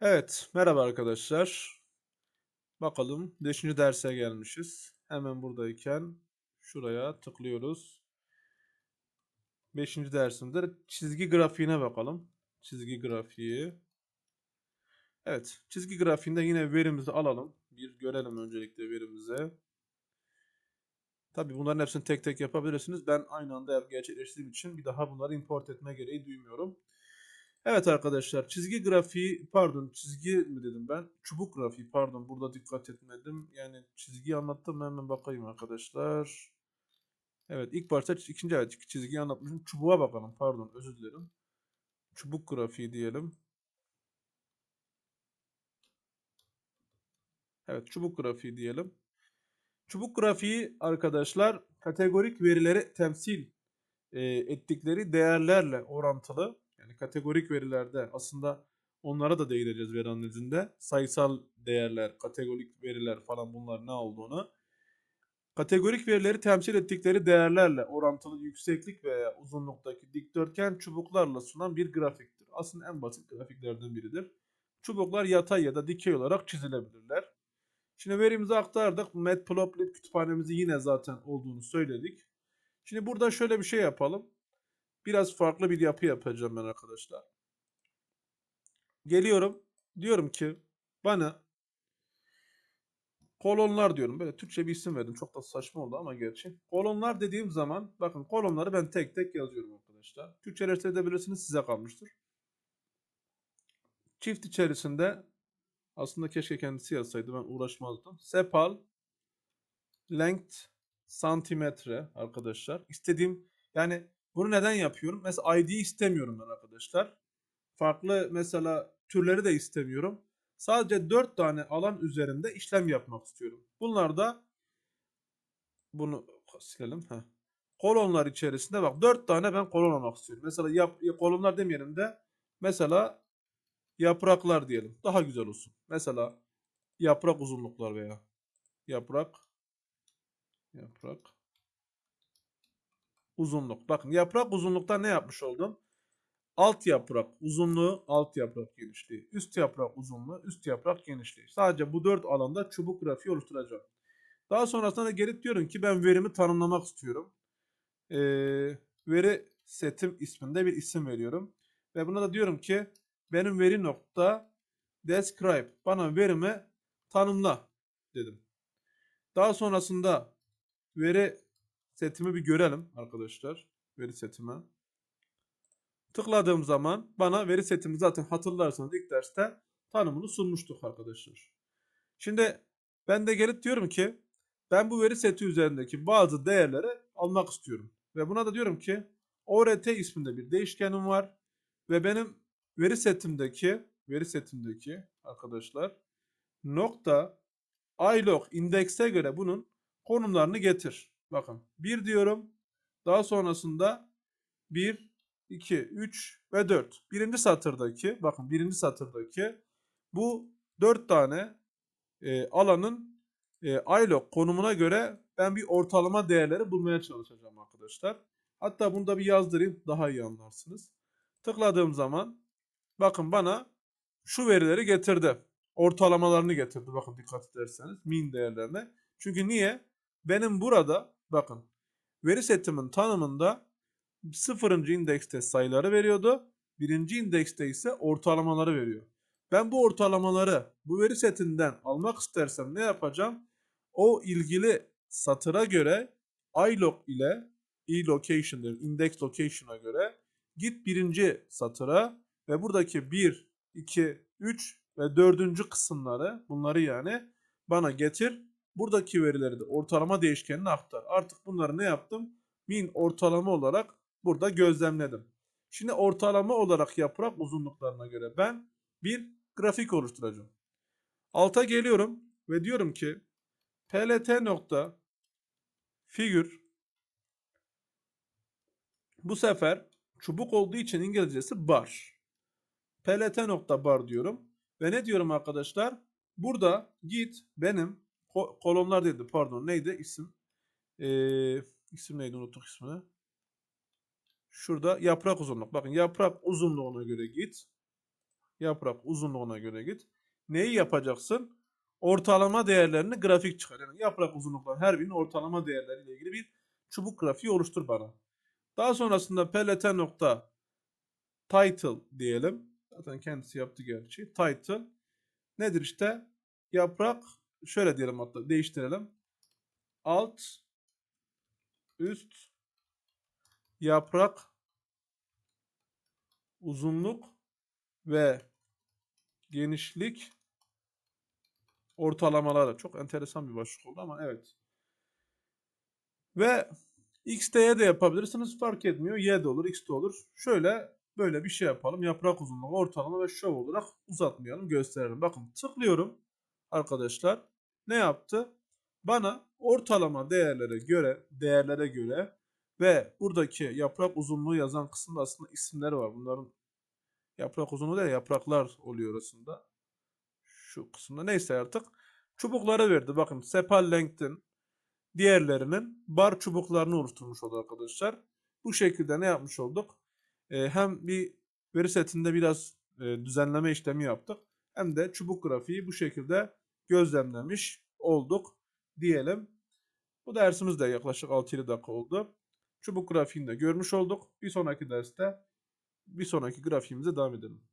Evet, merhaba arkadaşlar. Bakalım 5. derse gelmişiz. Hemen buradayken şuraya tıklıyoruz. 5. dersimizde çizgi grafiğine bakalım. Çizgi grafiği. Evet, çizgi grafiğinde yine verimizi alalım. Bir görelim öncelikle verimize. Tabii bunların hepsini tek tek yapabilirsiniz. Ben aynı anda gerçekleştirdiğim için bir daha bunları import etme gereği duymuyorum. Evet arkadaşlar çizgi grafiği pardon çizgi mi dedim ben? Çubuk grafiği pardon burada dikkat etmedim. Yani çizgiyi anlattım hemen bakayım arkadaşlar. Evet ilk başta ikinci evet çizgiyi anlatmışım. Çubuğa bakalım pardon özür dilerim. Çubuk grafiği diyelim. Evet çubuk grafiği diyelim. Çubuk grafiği arkadaşlar kategorik verileri temsil ettikleri değerlerle orantılı yani kategorik verilerde aslında onlara da değineceğiz veri analizinde. Sayısal değerler, kategorik veriler falan bunlar ne olduğunu. Kategorik verileri temsil ettikleri değerlerle orantılı yükseklik veya uzunluktaki dikdörtgen çubuklarla sunan bir grafiktir. Aslında en basit grafiklerden biridir. Çubuklar yatay ya da dikey olarak çizilebilirler. Şimdi verimizi aktardık. Matplotlib kütüphanemizi yine zaten olduğunu söyledik. Şimdi burada şöyle bir şey yapalım. Biraz farklı bir yapı yapacağım ben arkadaşlar. Geliyorum. Diyorum ki bana kolonlar diyorum. Böyle Türkçe bir isim verdim. Çok da saçma oldu ama gerçi. Kolonlar dediğim zaman bakın kolonları ben tek tek yazıyorum arkadaşlar. Türkçeleştirebilirsiniz edebilirsiniz size kalmıştır. Çift içerisinde aslında keşke kendisi yazsaydı ben uğraşmazdım. Sepal length santimetre arkadaşlar. İstediğim yani bunu neden yapıyorum? Mesela ID istemiyorum ben arkadaşlar. Farklı mesela türleri de istemiyorum. Sadece 4 tane alan üzerinde işlem yapmak istiyorum. Bunlar da bunu silelim. Heh. Kolonlar içerisinde bak 4 tane ben kolon almak istiyorum. Mesela yap, kolonlar demeyelim de mesela yapraklar diyelim. Daha güzel olsun. Mesela yaprak uzunluklar veya yaprak yaprak uzunluk. Bakın yaprak uzunlukta ne yapmış oldum? Alt yaprak uzunluğu, alt yaprak genişliği. Üst yaprak uzunluğu, üst yaprak genişliği. Sadece bu dört alanda çubuk grafiği oluşturacağım. Daha sonrasında da gelip diyorum ki ben verimi tanımlamak istiyorum. Ee, veri setim isminde bir isim veriyorum. Ve buna da diyorum ki benim veri nokta describe bana verimi tanımla dedim. Daha sonrasında veri setimi bir görelim arkadaşlar. Veri setime. Tıkladığım zaman bana veri setimi zaten hatırlarsanız ilk derste tanımını sunmuştuk arkadaşlar. Şimdi ben de gelip diyorum ki ben bu veri seti üzerindeki bazı değerleri almak istiyorum. Ve buna da diyorum ki ORT isminde bir değişkenim var. Ve benim veri setimdeki veri setimdeki arkadaşlar nokta ilog indekse göre bunun konumlarını getir. Bakın 1 diyorum. Daha sonrasında 1, 2, 3 ve 4. Birinci satırdaki bakın birinci satırdaki bu 4 tane e, alanın e, ILOG konumuna göre ben bir ortalama değerleri bulmaya çalışacağım arkadaşlar. Hatta bunu da bir yazdırayım daha iyi anlarsınız. Tıkladığım zaman bakın bana şu verileri getirdi. Ortalamalarını getirdi. Bakın dikkat ederseniz min değerlerine. Çünkü niye? Benim burada Bakın veri setimin tanımında sıfırıncı indekste sayıları veriyordu. Birinci indekste ise ortalamaları veriyor. Ben bu ortalamaları bu veri setinden almak istersem ne yapacağım? O ilgili satıra göre ilog ile e-location index location'a göre git birinci satıra ve buradaki 1, 2, 3 ve dördüncü kısımları bunları yani bana getir Buradaki verileri de ortalama değişkenine aktar. Artık bunları ne yaptım? Min ortalama olarak burada gözlemledim. Şimdi ortalama olarak yaprak uzunluklarına göre ben bir grafik oluşturacağım. Alta geliyorum ve diyorum ki plt nokta figür bu sefer çubuk olduğu için İngilizcesi bar. plt nokta bar diyorum. Ve ne diyorum arkadaşlar? Burada git benim Ko kolonlar dedi pardon neydi isim? Ee, isim neydi unuttuk ismini. Şurada yaprak uzunluk. Bakın yaprak uzunluğuna göre git. Yaprak uzunluğuna göre git. Neyi yapacaksın? Ortalama değerlerini grafik çıkar. Yani yaprak uzunlukları her birinin ortalama değerleriyle ilgili bir çubuk grafiği oluştur bana. Daha sonrasında plt nokta title diyelim. Zaten kendisi yaptı gerçi. Title nedir işte? Yaprak şöyle diyelim hatta değiştirelim. Alt üst yaprak uzunluk ve genişlik ortalamaları. Çok enteresan bir başlık oldu ama evet. Ve x'te de yapabilirsiniz. Fark etmiyor. Y de olur, x de olur. Şöyle böyle bir şey yapalım. Yaprak uzunluğu ortalama ve şov olarak uzatmayalım. Gösterelim. Bakın tıklıyorum arkadaşlar. Ne yaptı? Bana ortalama değerlere göre değerlere göre ve buradaki yaprak uzunluğu yazan kısımda aslında isimleri var. Bunların yaprak uzunluğu değil yapraklar oluyor arasında. Şu kısımda neyse artık. Çubukları verdi. Bakın sepal length'in diğerlerinin bar çubuklarını oluşturmuş oldu arkadaşlar. Bu şekilde ne yapmış olduk? Ee, hem bir veri setinde biraz e, düzenleme işlemi yaptık. Hem de çubuk grafiği bu şekilde gözlemlemiş olduk diyelim. Bu dersimiz de yaklaşık 6-7 dakika oldu. Çubuk grafiğini de görmüş olduk. Bir sonraki derste bir sonraki grafiğimize devam edelim.